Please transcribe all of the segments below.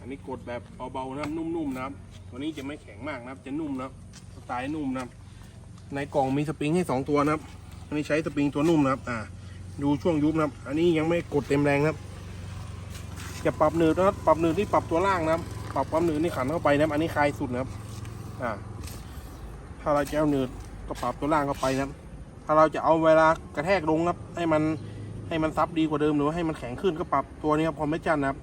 อันนี้กดแบบเบาๆนะครับนุ่มๆนะครับตัวนี้จะไม่แข็งมากนะครับ จะนุ่มนะครับสไตล์นุ่มนะครับ ในกล่องมีสปริงให้สองตัวนะครับ อันนี้ใช้สปริงตัวนุ่มนะครับอ่าดูช่วงยุบนะครับ อันนี้ยังไม่กดเต็มแรงนะครับ จะปรับหนืดนะครับ ปรับหนืดที่ปรับตัวล่างนะครับ ปรับความหนืดนี่ขันเข้าไปนะครับ อันนี้คลายสุดนะครับอ่าถ้าเราจะเอาหนืดก็ปรับตัวล่างเข้าไปนะครับ ถ้าเราจะเอาเวลากระแทกลงนะครับ ให้มันให้มันซับดีกว่าเดิมหรือว่าให้มันแข็งขึ้นก็ปรับตัวนี้ครับพอไม่จันนะครับ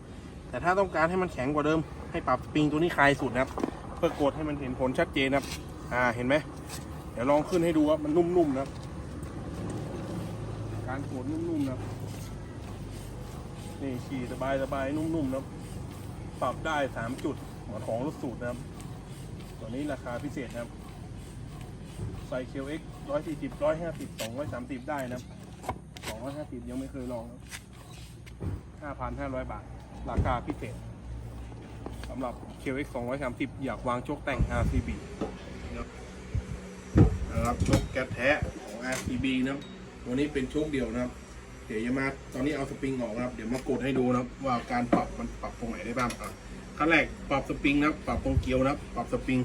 แต่ถ้าต้องการให้มันแข็งกว่าเดิม ให้ปรับสปริงตัวนี้คลายสุดนะครับ เพื่อกดให้มันเห็นผลชัดเจนนะครับ อ่าเห็นไหมเดี๋ยวลองขึ้นให้ดูว่ามันนุ่มๆนะครับ การกดนุ่มๆนะครับนี่ขี่สบายๆนุ่มๆนะครับปรับได้สามจุดหมอนของรถสูตรนะครับ ตัวนี้ราคาพิเศษนะครับใส่เคียวเอ็กร้อยสี่สิบร้อยห้าสิบสองร้อยสามสิบได้นะครับสองร้อยห้าสิบยังไม่เคยลองห้าพันห้าร้อยบาท ราคาพิเศษสำหรับเคียวเอ็กสองร้อยสามสิบอยากวางโชคแต่ง RCB นะครับรับโชคแก๊สแท้ของ RCB นะครับตัวนี้เป็นโชคเดียวนะครับ เดี๋ยวจะมาตอนนี้เอาสปริงออกนะครับ เดี๋ยวมากดให้ดูนะครับว่าการปรับมันปรับตรงไหนได้บ้างอะขั้นแรกปรับสปริงนะครับ ปรับตรงเกลียวนะครับ ปรับสปริง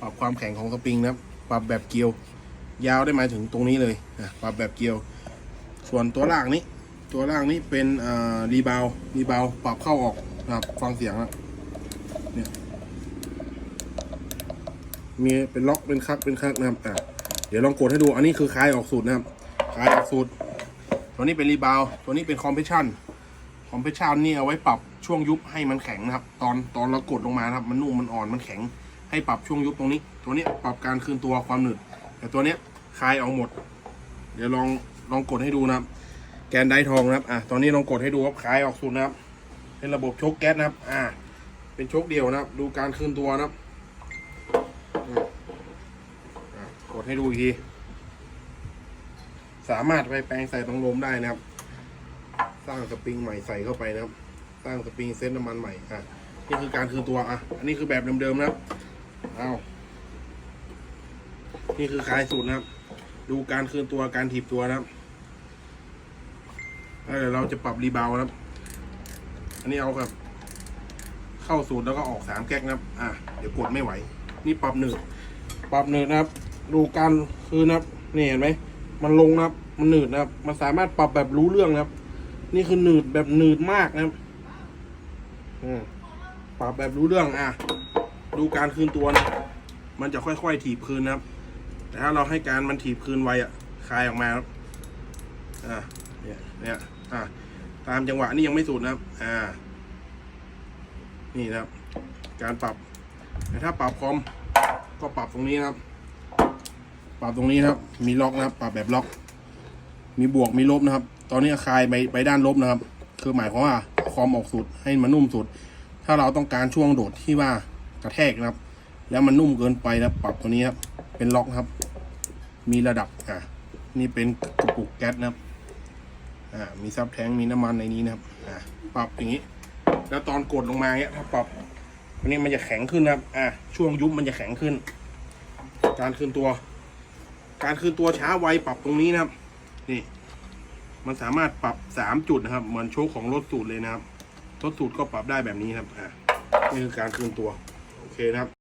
ปรับความแข็งของสปริงนะครับ ปรับแบบเกลียว ยาวได้หมายถึงตรงนี้เลยอะปรับแบบเกลียว ส่วนตัวล่างนี้ ตัวล่างนี้เป็นรีบาวรีบาวปรับเข้าออกนะครับฟังเสียงนะเนี่ยมีเป็นล็อกเป็นคักเป็นคักนะครับอะเดี๋ยวลองกดให้ดูอันนี้คือคลายออกสูตรนะครับคลายออกสูตรตัวนี้เป็นรีบาวตัวนี้เป็นคอมเพรสชันคอมเพรสชันนี่เอาไว้ปรับช่วงยุบให้มันแข็งนะครับ ตอนตอนเรากดลงมานะครับ มันนุ่มมันอ่อนมันแข็ง ให้ปรับช่วงยุบตรงนี้ ตัวนี้ปรับการคืนตัวความหนืดแต่ตัวนี้คลายเอาหมด เดี๋ยวลองลองกดให้ดูนะครับ แกนไดทองนะครับ อะ ตอนนี้ลองกดให้ดูครับคลายออกสุดนะครับ เป็นระบบชคแก๊สนะครับ อ่า เป็นชคเดียวนะครับ ดูการคืนตัวนะครับอืมอะกดให้ดูอีกที สามารถไปแปลงใส่ตรงลมได้นะครับ สร้างสปริงใหม่ใส่เข้าไปนะครับ สร้างสปริงเซ็ตน้ำมันใหม่ อะ นี่คือการคืนตัวอะ อันนี้คือแบบเดิมๆนะครับ เอานี่คือคลายสูตรนะครับ ดูการคืนตัวการถีบตัวนะครับ เดี๋ยวเราจะปรับรีบาวครับ อันนี้เอาครับเข้าสูตรแล้วก็ออกสามแก๊กนะครับ อะเดี๋ยวกดไม่ไหว นี่ปรับหนึ่งปรับหนึ่งนะครับ ดูการคืนนะครับนี่เห็นไหมมันลงนะครับ มันหนืดนะครับ มันสามารถปรับแบบรู้เรื่องนะครับ นี่คือหนืดแบบหนืดมากนะครับอืมปรับแบบรู้เรื่องอะ ดูการคืนตัวนะมันจะค่อยๆถีบคืนนะครับ แต่ถ้าเราให้การมันถีบคืนไวอะคลายออกมาครับอ่าเนี่ยเนี่ย อ่าตามจังหวะนี่ยังไม่สุดนะครับ อ่า นี่นะครับ การปรับแต่ถ้าปรับคอมก็ปรับตรงนี้นะครับ ปรับตรงนี้นะครับ มีล็อกนะครับ ปรับแบบล็อก มีบวกมีลบนะครับ ตอนนี้คลายไปไปด้านลบนะครับ คือหมายความว่าคอมออกสุดให้มันนุ่มสุด ถ้าเราต้องการช่วงโดดที่ว่ากระแทกนะครับ แล้วมันนุ่มเกินไปนะปรับตัวนี้ครับ เป็นล็อกครับ มีระดับอะนี่เป็นกระปุกแก๊สนะครับ อ่ามีซับแท้งมีน้ำมันในนี้นะครับอ่าปรับอย่างนี้ แล้วตอนกดลงมาเนี้ยถ้าปรับอันนี้มันจะแข็งขึ้นนะครับอ่าช่วงยุบมันจะแข็งขึ้น การคืนตัว การคืนตัวช้าไวปรับตรงนี้นะครับ นี่ มันสามารถปรับสามจุดนะครับ เหมือนโชคของรถสูตรเลยนะครับรถสูตรก็ปรับได้แบบนี้ครับอ่านี่คือการคืนตัว โอเคนะครับ